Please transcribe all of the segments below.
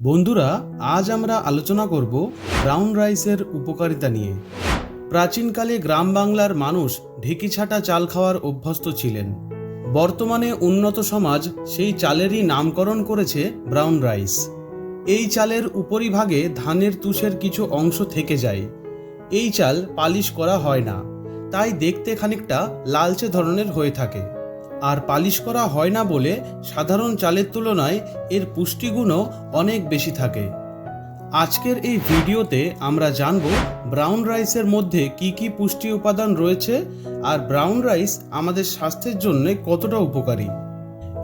বন্ধুরা, আজ আমরা আলোচনা করব ব্রাউন রাইসের উপকারিতা নিয়ে। প্রাচীনকালে গ্রাম বাংলার মানুষ ঢেকি ছাটা চাল খাওয়ার অভ্যস্ত ছিলেন। বর্তমানে উন্নত সমাজ সেই চালেরই নামকরণ করেছে ব্রাউন রাইস। এই চালের উপরিভাগে ধানের তুষের কিছু অংশ থেকে যায়। এই চাল পালিশ করা হয় না, তাই দেখতে খানিকটা লালচে ধরনের হয়ে থাকে। আর পালিশ করা হয় না বলে সাধারণ চালের তুলনায় এর পুষ্টিগুণও অনেক বেশি থাকে। আজকের এই ভিডিওতে আমরা জানব ব্রাউন রাইসের মধ্যে কি কি পুষ্টি উপাদান রয়েছে আর ব্রাউন রাইস আমাদের স্বাস্থ্যের জন্য কতটা উপকারী।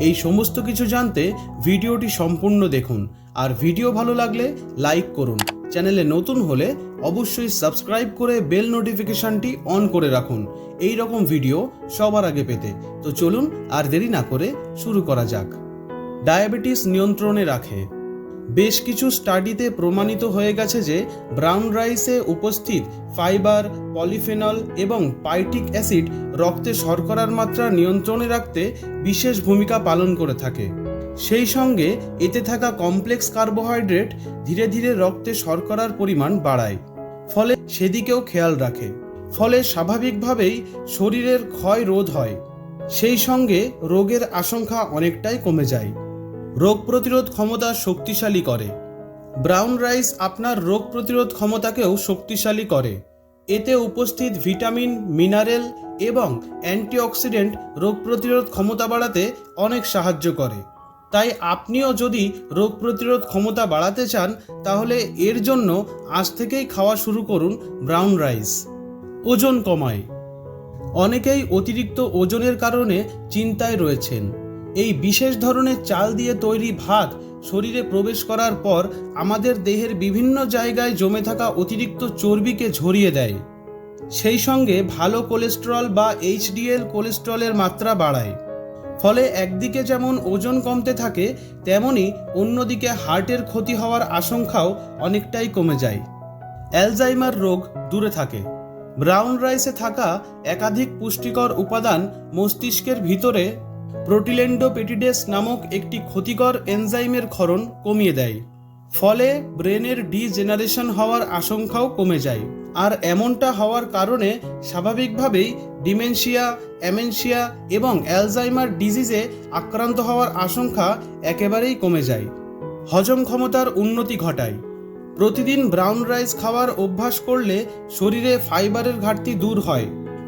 এই সমস্ত কিছু জানতে ভিডিওটি সম্পূর্ণ দেখুন আর ভিডিও ভালো লাগলে লাইক করুন। চ্যানেলে নতুন হলে অবশ্যই সাবস্ক্রাইব করে বেল নোটিফিকেশনটি অন করে রাখুন। এই রকম ভিডিও সবার আগে পেতে। তো চলুন আর দেরি না করে শুরু করা যাক। ডায়াবেটিস নিয়ন্ত্রণে রাখে। বেশ কিছু স্টাডিতে প্রমাণিত হয়ে গেছে যে ব্রাউন রাইসে উপস্থিত ফাইবার, পলিফেনল এবং পাইটিক অ্যাসিড রক্তে শর্করার মাত্রা নিয়ন্ত্রণে রাখতে বিশেষ ভূমিকা পালন করে থাকে। সেই সঙ্গে এতে থাকা কমপ্লেক্স কার্বোহাইড্রেট ধীরে ধীরে রক্তে শর্করার পরিমাণ বাড়ায়, ফলে সেদিকেও খেয়াল রাখে। ফলে স্বাভাবিকভাবেই শরীরের ক্ষয় রোধ হয়। সেই সঙ্গে রোগের আশঙ্কা অনেকটাই কমে যায়। রোগ প্রতিরোধ ক্ষমতা শক্তিশালী করে। ব্রাউন রাইস আপনার রোগ প্রতিরোধ ক্ষমতাকেও শক্তিশালী করে। এতে উপস্থিত ভিটামিন, মিনারেল এবং অ্যান্টিঅক্সিডেন্ট রোগ প্রতিরোধ ক্ষমতা বাড়াতে অনেক সাহায্য করে। তাই আপনিও যদি রোগ প্রতিরোধ ক্ষমতা বাড়াতে চান, তাহলে এর জন্য আজ থেকেই খাওয়া শুরু করুন ব্রাউন রাইস। ওজন কমায়। অনেকেই অতিরিক্ত ওজনের কারণে চিন্তায় রয়েছেন। এই বিশেষ ধরনের চাল দিয়ে তৈরি ভাত শরীরে প্রবেশ করার পর আমাদের দেহের বিভিন্ন জায়গায় জমে থাকা অতিরিক্ত চর্বিকে ঝরিয়ে দেয়। সেই সঙ্গে ভালো কোলেস্টেরল বা এইচডিএল কোলেস্টেরলের মাত্রা বাড়ায়। ফলে একদিকে যেমন ওজন কমতে থাকে, তেমনি অন্যদিকে হার্টের ক্ষতি হওয়ার আশঙ্কাও অনেকটাই কমে যায়। অ্যালজাইমার রোগ দূরে থাকে। ব্রাউন রাইসে থাকা একাধিক পুষ্টিকর উপাদান মস্তিষ্কের ভিতরে প্রোটিলেন্ডোপেটিডেস নামক একটি ক্ষতিকর এনজাইমের ক্ষরণ কমিয়ে দেয়। ফলে ব্রেনের ডিজেনারেশন হওয়ার আশঙ্কাও কমে যায়। আর এমনটা হওয়ার কারণে স্বাভাবিকভাবেই ডিমেনশিয়া, অ্যামেনশিয়া এবং অ্যালজাইমার ডিজিজে আক্রান্ত হওয়ার আশঙ্কা একেবারেই কমে যায়। হজম ক্ষমতার উন্নতি ঘটায়। প্রতিদিন ব্রাউন রাইস খাওয়ার অভ্যাস করলে শরীরে ফাইবারের ঘাটতি দূর হয়।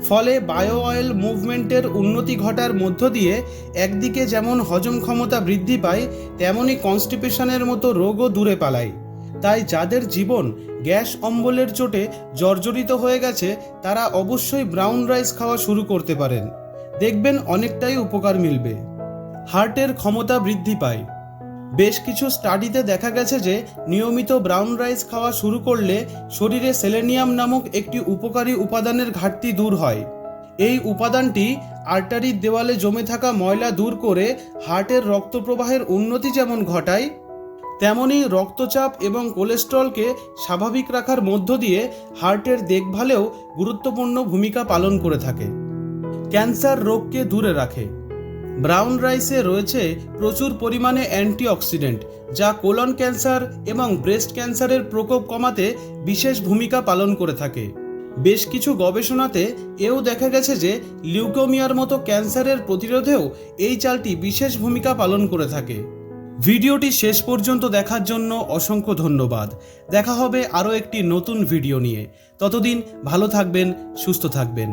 ফলে বায়ো অয়েল মুভমেন্টের উন্নতি ঘটার মধ্য দিয়ে একদিকে যেমন হজম ক্ষমতা বৃদ্ধি পায়, তেমনি কনস্টিপেশনের মতো রোগও দূরে পালায়। তাই যাদের জীবন গ্যাস অম্বলের চোটে জর্জরিত হয়ে গেছে, তারা অবশ্যই ব্রাউন রাইস খাওয়া শুরু করতে পারেন। দেখবেন অনেকটাই উপকার মিলবে। হার্টের ক্ষমতা বৃদ্ধি পায়। বেশ কিছু স্টাডিতে দেখা গেছে যে, নিয়মিত ব্রাউন রাইস খাওয়া শুরু করলে শরীরে সেলেনিয়াম নামক একটি উপকারী উপাদানের ঘাটতি দূর হয়। এই উপাদানটি আর্টারির দেওয়ালে জমে থাকা ময়লা দূর করে হার্টের রক্ত প্রবাহের উন্নতি যেমন ঘটায় তেমনি রক্তচাপ এবং কোলেস্ট্রলকে স্বাভাবিক রাখার মধ্য দিয়ে হার্টের দেখভালেও গুরুত্বপূর্ণ ভূমিকা পালন করে থাকে। ক্যান্সার রোগকে দূরে রাখে। ব্রাউন রাইসে রয়েছে প্রচুর পরিমাণে অ্যান্টিঅক্সিডেন্ট, যা কোলন ক্যান্সার এবং ব্রেস্ট ক্যান্সারের প্রকোপ কমাতে বিশেষ ভূমিকা পালন করে থাকে। বেশ কিছু গবেষণাতে এও দেখা গেছে যে লিউকোমিয়ার মতো ক্যান্সারের প্রতিরোধেও এই চালটি বিশেষ ভূমিকা পালন করে থাকে। ভিডিওটি শেষ পর্যন্ত দেখার জন্য অসংখ্য ধন্যবাদ। দেখা হবে আরও একটি নতুন ভিডিও নিয়ে। ততদিন ভালো থাকবেন, সুস্থ থাকবেন।